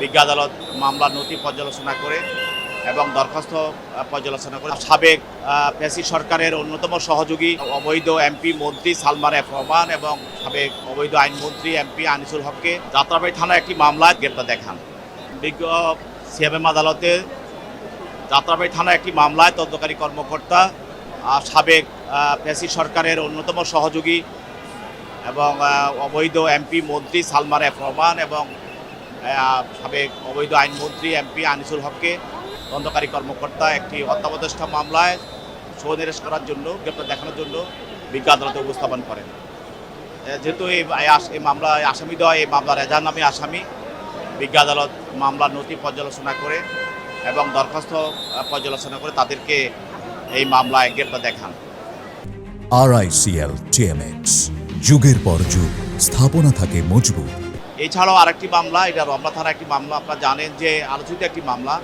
বিজ্ঞ আদালত মামলার নথি পর্যালোচনা করে এবং দরখাস্ত পর্যালোচনা করে। সাবেক পেসি সরকারের অন্যতম সহযোগী অবৈধ এমপি মন্ত্রী সালমান এফ রহমান এবং সাবেক অবৈধ আইনমন্ত্রী এমপি আনিসুল হককে যাত্রাবাড়ি থানায় একটি মামলায় গ্রেপ্তার দেখান। বিজ্ঞ সিএমএম আদালতে যাত্রাবাড়ি থানায় একটি মামলায় তদন্তকারী কর্মকর্তা সাবেক পেসি সরকারের অন্যতম সহযোগী এবং অবৈধ এমপি মন্ত্রী সালমান এফ রহমান এবং সাবেক অবৈধ আইনমন্ত্রী এমপি আনিসুল হককে তদন্তকারী কর্মকর্তা একটি হত্যাপ্রচেষ্টা মামলায় সহনিরেশ করার জন্য, গ্রেপ্তার দেখানোর জন্য বিজ্ঞ আদালতে উপস্থাপন করেন। যেহেতু এই এই আসামি দেওয়া, এই মামলার এজাহার নামে আসামি, বিজ্ঞ আদালত মামলার নথি পর্যালোচনা করে এবং দরখাস্ত পর্যালোচনা করে তাদেরকে এই মামলায় গ্রেপ্তার দেখান। আরআইসিএল টিএমএক্স যুগের পর যুগ, স্থাপনা থাকে মজবুত। এছাড়াও আরেকটি মামলা, এটা রমনা থানার একটি মামলা, আপনারা জানেন যে আলোচিত একটি মামলা।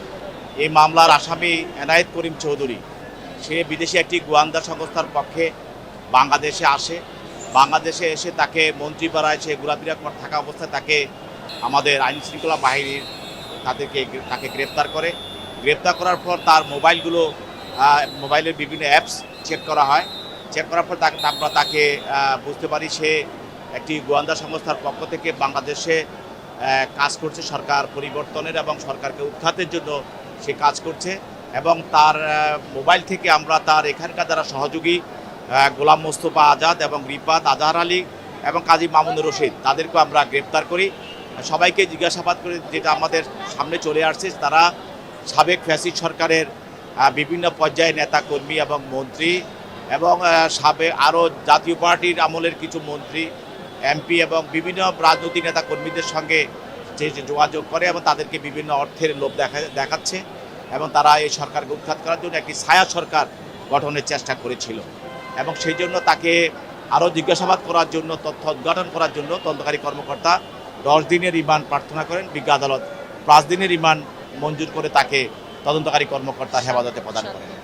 এই মামলার আসামি এনায়েত করিম চৌধুরী। সে বিদেশি একটি গোয়ান্দা সংস্থার পক্ষে বাংলাদেশে আসে। বাংলাদেশে এসে তাকে মন্ত্রীপাড়ায় সে ঘোরাফেরা থাকা অবস্থায় তাকে আমাদের আইন শৃঙ্খলা বাহিনীর তাদেরকে তাকে গ্রেপ্তার করে। গ্রেপ্তার করার পর তার মোবাইলগুলো মোবাইলের বিভিন্ন অ্যাপস চেক করা হয়। চেক করার পর তাকে, আমরা তাকে বুঝতে পারি সে একটি গোয়েন্দা সংস্থার পক্ষ থেকে বাংলাদেশে কাজ করছে সরকার পরিবর্তনের এবং সরকারকে উৎখাতের জন্য সে কাজ করছে এবং তার মোবাইল থেকে আমরা তার এখানকার যারা সহযোগী গোলাম মোস্তফা আজাদ এবং রিপাত আজহার আলী এবং কাজী মামুনুর রশিদ, তাদেরকেও আমরা গ্রেপ্তার করি। সবাইকে জিজ্ঞাসাবাদ করে যেটা আমাদের সামনে চলে আসছে, তারা সাবেক ফ্যাসিড সরকারের বিভিন্ন পর্যায়ে নেতা কর্মী এবং মন্ত্রী এবং সাবেক আরও জাতীয় পার্টির আমলের কিছু মন্ত্রী এমপি এবং বিভিন্ন রাজনৈতিক নেতা কর্মীদের সঙ্গে যে যোগাযোগ করে এবং তাদেরকে বিভিন্ন অর্থের লোভ দেখা দেখাচ্ছে এবং তারা এই সরকারকে উৎখাত করার জন্য একটি ছায়া সরকার গঠনের চেষ্টা করেছিল। এবং সেই জন্য তাকে আরও জিজ্ঞাসাবাদ করার জন্য, তথ্য উদ্ঘাটন করার জন্য তদন্তকারী কর্মকর্তা দশ দিনের রিমান্ড প্রার্থনা করেন। বিজ্ঞ আদালত পাঁচ দিনের রিমান্ড মঞ্জুর করে তাকে তদন্তকারী কর্মকর্তা হেফাজতে প্রদান করেন।